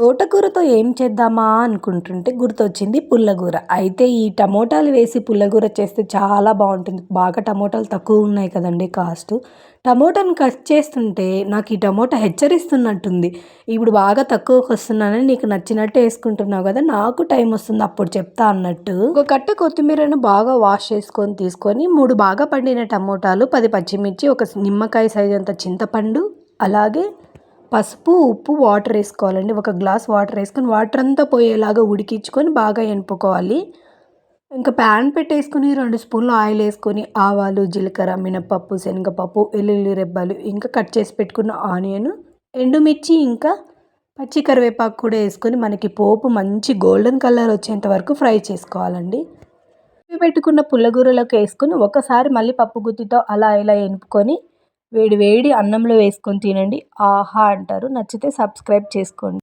తోటకూరతో ఏం చేద్దామా అనుకుంటుంటే గుర్తొచ్చింది పుల్లగూర. అయితే ఈ టమోటాలు వేసి పుల్లగూర చేస్తే చాలా బాగుంటుంది. బాగా టమోటాలు తక్కువ ఉన్నాయి కదండి కాస్ట్. టమోటాను కట్ చేస్తుంటే నాకు ఈ టమోటా హెచ్చరిస్తున్నట్టుంది. ఇప్పుడు బాగా తక్కువకి వస్తున్నానని నీకు నచ్చినట్టు వేసుకుంటున్నావు కదా నాకు టైం వస్తుంది అప్పుడు చెప్తా అన్నట్టు. ఒక కట్ట కొత్తిమీరను బాగా వాష్ చేసుకొని తీసుకొని మూడు బాగా పండిన టమోటాలు పది పచ్చిమిర్చి ఒక నిమ్మకాయ సైజ్ అంత చింతపండు అలాగే పసుపు ఉప్పు వాటర్ వేసుకోవాలండి. ఒక గ్లాస్ వాటర్ వేసుకొని వాటర్ అంతా పోయేలాగా ఉడికించుకొని బాగా ఎనుపుకోవాలి. ఇంకా ప్యాన్ పెట్టేసుకొని రెండు స్పూన్లు ఆయిల్ వేసుకొని ఆవాలు జీలకర్ర మినపప్పు శనగపప్పు వెల్లుల్లి రెబ్బలు ఇంకా కట్ చేసి పెట్టుకున్న ఆనియన్ ఎండుమిర్చి ఇంకా పచ్చి కరివేపాకు కూడా వేసుకొని మనకి పోపు మంచి గోల్డెన్ కలర్ వచ్చేంత వరకు ఫ్రై చేసుకోవాలండి. పెట్టుకున్న పుల్లగూరలోకి వేసుకొని ఒకసారి మళ్ళీ పప్పు గుత్తితో అలా ఇలా ఎనుపుకొని వేడి వేడి అన్నంలో వేసుకొని తినండి. ఆహా అంటారు. నచ్చితే సబ్స్క్రైబ్ చేసుకోండి.